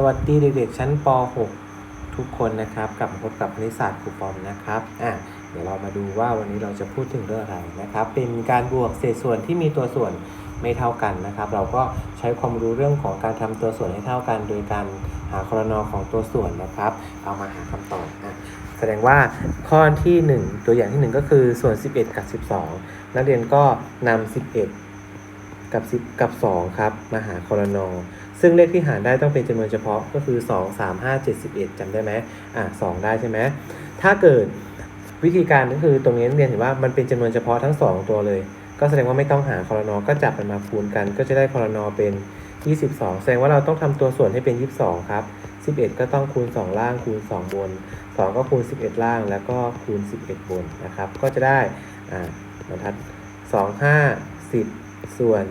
สวัสดีเด็กๆ ชั้นป .6 ทุกคนนะครับกลับมาพบกับคณิตศาสตร์ครูปอมนะครับอะเดี๋ยวเรามาดูว่าวันนี้เราจะพูดถึงเรื่องอะไรนะครับ เป็นการบวกเศษส่วนที่มีตัวส่วนไม่เท่ากันนะครับ เราก็ใช้ความรู้เรื่องของการทำตัวส่วนให้เท่ากัน โดยการหาคอรนอของตัวส่วนนะครับ เอามาหาคำตอบอะแสดงว่าข้อที่ 1 ตัวอย่างที่ 1 ก็คือส่วน 11 กับ 12 นักเรียนก็นำ11 กับ10กับ 2 ครับมาหาคอรนอ ซึ่งเลขที่หารได้ต้องเป็นจำนวนเฉพาะก็คือ 2 3 5 7 11จำได้ไหมอะ2ได้ใช่ไหมถ้าเกิดวิธีการก็คือตรงนี้เรียนเห็นว่ามันเป็นจำนวนเฉพาะทั้ง 2 ตัวเลย ก็แสดงว่าไม่ต้องหาคอรนอก็จับมันมาคูณกัน ก็จะได้คอรนอเป็น 22 แสดงว่าเราต้องทำตัวส่วนให้เป็น 22 ครับ 11 ก็ต้องคูณ 2 ล่างคูณ 2 บน 2 ก็คูณ 11 ล่างแล้วก็คูณ 11 บนนะครับ ก็จะได้อ่าบรรทัด 2 5 10 ส่วน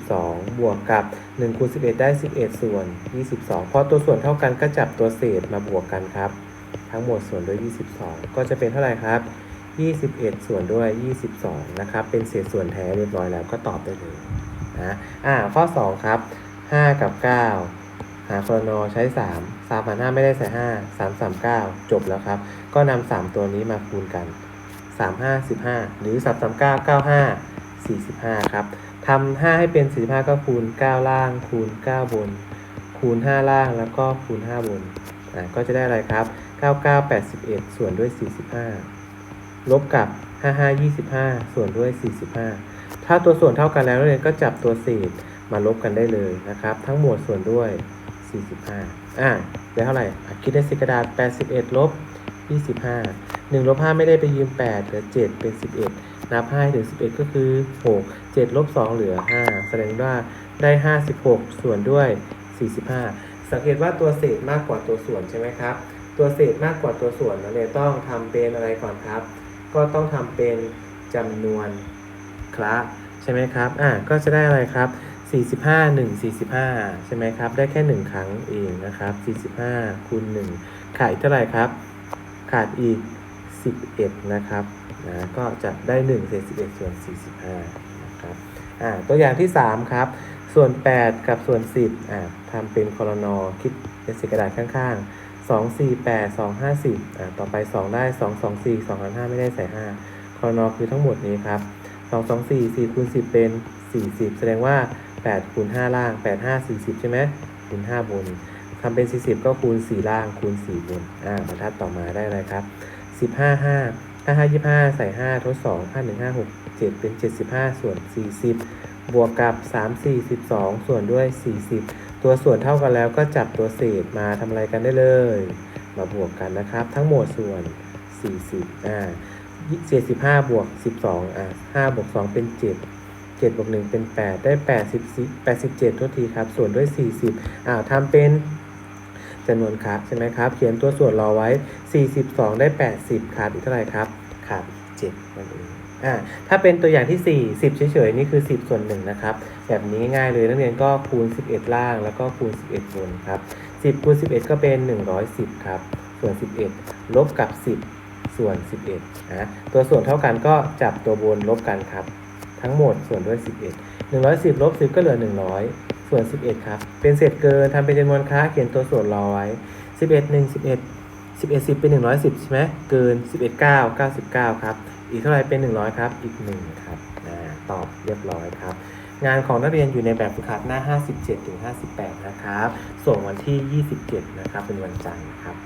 22 บวกกับ1คูณ11 ได้ 11 ส่วน 22พราะตัวส่วนเท่ากันก็จับตัวเศษมาบวกกันครับ ทั้งหมดส่วนด้วย 22 ก็จะเป็นเท่าไหร่ครับ 21 ส่วนด้วย 22 นะครับ เป็นเศษส่วนแท้เรียบร้อยแล้วก็ตอบได้เลยนะอ่าข้อ 2 ครับ 5 กับ 9หาคอรนอใช้ 3 3หาร5ไม่ได้ใส่ 5 3 3 9 จบแล้วครับ ก็นำ3ตัวนี้มาคูณกัน 3 5 15 หรือ 3 3 9 9 5 45 ครับ ทำ5ให้เป็น 45 ก็คูณ 9 ล่าง คูณ 9 บน คูณ 5 ล่างแล้วก็คูณ 5 บนอ่าก็จะได้อะไรครับ 99 81 ส่วนด้วย 45 ลบกับ 55 25 ส่วนด้วย 45 ถ้าตัวส่วนเท่ากันแล้วนักเรียนก็จับตัวเศษมาลบกันได้เลยนะครับ ทั้งหมดส่วนด้วย 45 อ่าได้เท่าไหร่คิดในสิกระดาษ 81 ลบ 25 1ลบ5ไม่ได้ไปยืม 8 เหลือ 7 เป็น 11 นับ5ถึง11 ก็คือ6 7ลบ2เหลือ 5 แสดงว่าได้ 56 ส่วนด้วย 45 สังเกตว่าตัวเศษมากกว่าตัวส่วนใช่ไหมครับ ตัวเศษมากกว่าตัวส่วนนักเรียต้องทำเป็นอะไรก่อนครับ ก็ต้องทำเป็นจำนวนคละใช่ไหมครับ อ่าก็จะได้อะไรครับ 45 1 45 ใช่ไหมครับ ได้แค่ 1 ครั้งเองนะครับ 45คูณ1ขาดอีกเท่าไหร่ครับ ขาดอีก 11 นะครับ นะก็จะได้1เศษ11 ส่วน 45นะครับอ่าตัวอย่างที่ 3 ครับ ส่วน 8 กับส่วน 10อ่าทำเป็นคอรนอคิดเป็นสีกระดาษข้างๆ 2 4 8 2 5 10อ่าต่อไป 2 ได้ 2 2 4 2 5 ไม่ได้ใส่5คอรนอคือทั้งหมดนี้ครับ 2 2 4 4คูณ10 เป็น 40 แสดงว่า 8คูณ5ล่าง 8 5 40 ใช่ไหมคูณ5บนทำเป็น 40 ก็คูณ 4 ล่างคูณ 4 บนอ่าบรรทัดต่อมาได้อะไรครับ 15 5 5 5 25ใส่5ทด2 5 1 5 6 7เป็น75ส่วน40บวกกับ3 4 12ส่วนด้วย40ตัวส่วนเท่ากันแล้วก็จับตัวเศษมาทำอะไรกันได้เลย มาบวกกันนะครับ ทั้งหมดส่วน40อ่า75บวก12อ่า5บวก2เป็น7 7บวก1เป็น8ได้80 87โทษทีครับ ส่วนด้วย40อ่าทำเป็น จำนวนครับใช่ไหมครับ เขียนตัวส่วนรอไว้ 42 ได้ 80ขาดอีกเท่าไหร่ครับขาด7นั่นเองอ่าถ้าเป็นตัวอย่างที่ 4 10 เฉยๆ นี่คือ 10 ส่วน1นะครับ แบบนี้ง่ายเลยนักเรียนก็คูณ 11 ล่างแล้วก็คูณ 11 บนครับ 10 คูณ 11 ก็เป็น 110 ครับ ส่วน 11 ลบกับ 10 ส่วน 11นะตัวส่วนเท่ากันก็จับตัวบนลบกันครับ ทั้งหมดส่วนด้วย 11 110 ลบ 10 ก็เหลือ 100 ส่วน 11 ครับ เป็นเศษเกินทำเป็นจำนวนค้าเขียนตัวส่วนรอไว้ 11 1 11 11 10 เป็น 110 ใช่ไหมเกิน 11 9 99 ครับ อีกเท่าไหร่เป็น 100 ครับ อีก 1 ครับตอบเรียบร้อยครับ งานของนักเรียนอยู่ในแบบฝึกหัดหน้า 57ถึง58 นะครับ ส่งวันที่ 27 นะครับ เป็นวันจันทร์ครับ